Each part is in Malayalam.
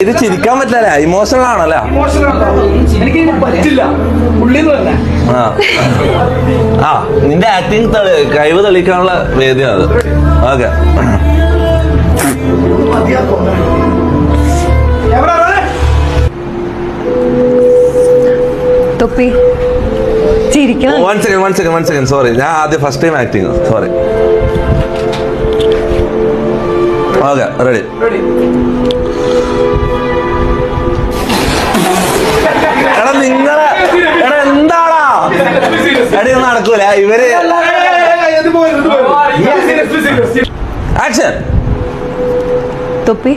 ഇത് ചിരിക്കാൻ പറ്റില്ല ഇമോഷണൽ ആണല്ലേ എനിക്ക് പറ്റില്ല ആ നിന്റെ ആക്ടിങ് കഴിവ് തെളിയിക്കാനുള്ള വേദിയാണ് അത്. ഓക്കെ. തൊപ്പി. ചിരിക്കണം. One second one second one second sorry ഞാൻ ആദ്യം first time acting sorry okay ready നടക്കൂല ഇവർ ആക്ഷൻ തൊപ്പി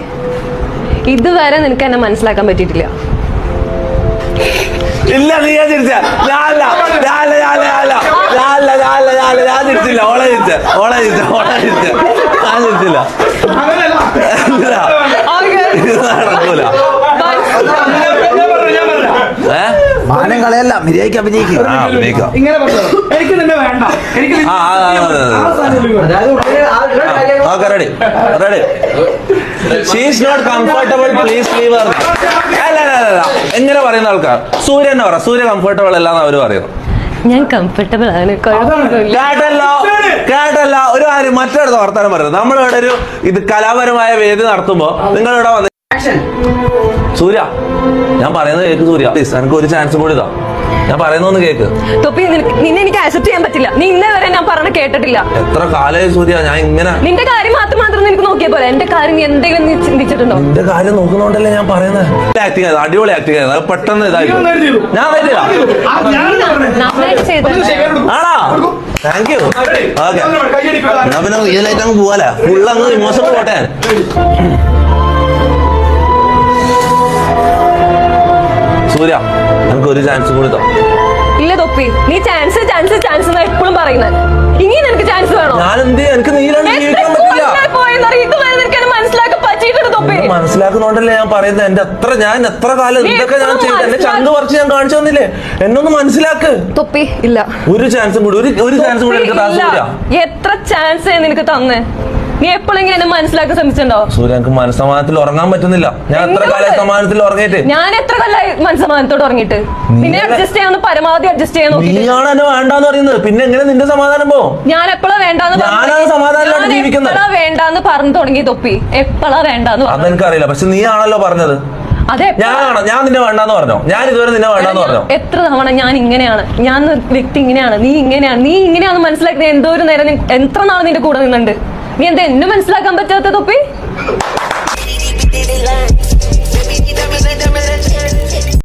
ഇതുവരെ നിനക്ക് എന്നെ മനസ്സിലാക്കാൻ പറ്റിയിട്ടില്ല ഇല്ല നീ ഞാൻ തിരിച്ച ഞാനല്ല ഞാനല്ല ഞാനല്ല ഞാനല്ല ഞാനല്ല ഞാനല്ല ഞാൻ തിരിച്ചില്ല ഓളെ തിരിച്ച ഓളെ തിരിച്ച ഓളെ തിരിച്ച ഞാൻ തിരിച്ചില്ല ഇല്ല ഇത് നടക്കൂല ഏ മാനം കളയല്ല മര്യാദയ്ക്ക് അഭിനയിക്കുക ആ ഇങ്ങനെ പറഞ്ഞോ എനിക്ക് നിന്നെ വേണ്ട എനിക്ക് നിന്നെ- ആ, ആ, ആ, ആ, ആ. ആ സാധനം ഇങ്ങ് okay ready ready she's not comfortable please leave അല്ല അല്ല അല്ല അല്ല എങ്ങനെ പറയുന്ന ആൾക്കാർ സൂര്യ എന്നെ പറ സൂര്യ കംഫർട്ടബിൾ അല്ലാന്ന് അവർ പറയുന്നു ഞാൻ കംഫർട്ടബിൾ ആണ് കുഴപ്പമൊന്നുമില്ല കേട്ടല്ലോ കേട്ടല്ലോ ഒരു കാര്യം മറ്റൊരു വർത്താനം പറയുന്നത് നമ്മളിവിടെ ഒരു ഇത് കലാപരമായ വേദി നടത്തുമ്പോ നിങ്ങളിവിടെ വന്ന് സൂര്യ ഞാൻ പറയുന്നത് കേക്ക് സൂര്യ. പ്ലീസ് എനിക്ക് ഒരു ചാൻസ് കൂടി ഇതാ. ഞാൻ പറയുന്നൊന്ന് കേക്ക്. തൊപ്പി നിന്നെ എനിക്ക് അക്സെപ്റ്റ് ചെയ്യാൻ പറ്റില്ല. നീ ഇന്നേ വരെ ഞാൻ പറഞ്ഞ കേട്ടിട്ടില്ല. എത്ര കാലമായി സൂര്യ ഞാൻ ഇങ്ങനെ നിന്റെ കാര്യം മാത്രം മാത്രം നിനക്ക് നോക്കിയാ പോലെ എന്റെ കാര്യം നീ എന്തെങ്കിലും നീ ചിന്തിച്ചിട്ടുണ്ടോ? നിന്റെ കാര്യം നോക്കുന്നോണ്ടല്ലേ ഞാൻ പറയുന്നത്. ആക്ടിങ് ചെയ്ത് അടിപൊളി ആക്ടിങ് ചെയ്ത് അത് പെട്ടെന്ന് ഇതായി. ഞാൻ പറ്റില്ല ആ, ഞാൻ? നന്നായിട്ട്. ആണോ? Thank you okay. എന്നാ പിന്നെ റിയലായിട്ട് അങ്ങ് പോവാലേ ഫുള്ള് അങ്ങ് ഇമോഷൻ പോട്ടെ നമുക്ക് ഒരു ചാൻസ് കൂടി ഇല്ല തൊപ്പി. നീ ചാൻസ് ചാൻസ് ചാൻസ് എന്നാ എപ്പോഴും പറയുന്നത്. ഇനി നിനക്ക് ചാൻസ് വേണോ? ഞാൻ എന്ത് എനിക്ക് നീലാണ് ജീവിക്കാൻ പറ്റില്ല. മനസ്സിലാക്കുന്നോണ്ടല്ലേ ഞാൻ പറയുന്നത്? എന്റെ അത്ര ഞാൻ എത്ര കാലം ഇതൊക്കെ ഞാൻ ചെയ്തു എന്റെ ചങ്ക് പറിച്ച് ഞാൻ കാണിച്ചു തന്നില്ലേ? എന്നൊന്ന് മനസ്സിലാക്ക്. തൊപ്പി ഇല്ല. ഒരു ചാൻസും കൂടി ഒരു ചാൻസും കൂടി എനിക്ക് എത്ര ചാൻസ് നിനക്ക് തന്നെ? നീ എപ്പോഴെങ്കിലും എന്നെ മനസ്സിലാക്കാൻ ശ്രമിച്ചിട്ടുണ്ടോ? സൂര്യ എനിക്ക് മനസ്സമാനത്തിൽ ഉറങ്ങാൻ പറ്റുന്നില്ല. ഞാൻ എത്ര കാലം സമാനത്തിൽ ഉറങ്ങിയിട്ട്? ഞാൻ എത്ര കൊല്ലായി മനസ്സമാനത്തോട് ഉറങ്ങിയിട്ട്? നിന്നെ അഡ്ജസ്റ്റ് ചെയ്യാൻ പരമാവധി അഡ്ജസ്റ്റ് ചെയ്യാൻ നോക്കി നീയാണ് എന്നെ വേണ്ടാന്ന് പറയുന്നത്. പിന്നെ എങ്ങനെ നിന്റെ സമാധാനം പോ ഞാൻ എപ്പോഴാ വേണ്ടാന്ന്? സമാധാനമായിട്ട് ഞാൻ ജീവിക്കുന്നത്. എപ്പോഴാ വേണ്ടാന്ന് പറഞ്ഞു തുടങ്ങി തൊപ്പി? എപ്പോഴാ വേണ്ടാന്ന് പറഞ്ഞു അതെനിക്കറിയില്ല. പക്ഷെ നീ ആണല്ലോ പറഞ്ഞത് ഞാനാണോ. ഞാൻ നിന്നെ വേണ്ടാന്ന് പറഞ്ഞോ? ഞാൻ ഇതുവരെ നിന്നെ വേണ്ടാന്ന് പറഞ്ഞോ? എത്ര തവണ ഞാൻ ഇങ്ങനെയാണ്? ഞാൻ വ്യക്തി ഇങ്ങനെയാണ്. നീ ഇങ്ങനെയാണ്. നീ ഇങ്ങനെയാണെന്ന് മനസ്സിലാക്കി എന്തോ ഒരു നേരം എത്ര നാൾ നിന്റെ കൂടെ നിന്നുണ്ട് നീ എന്താ മനസ്സിലാക്കാൻ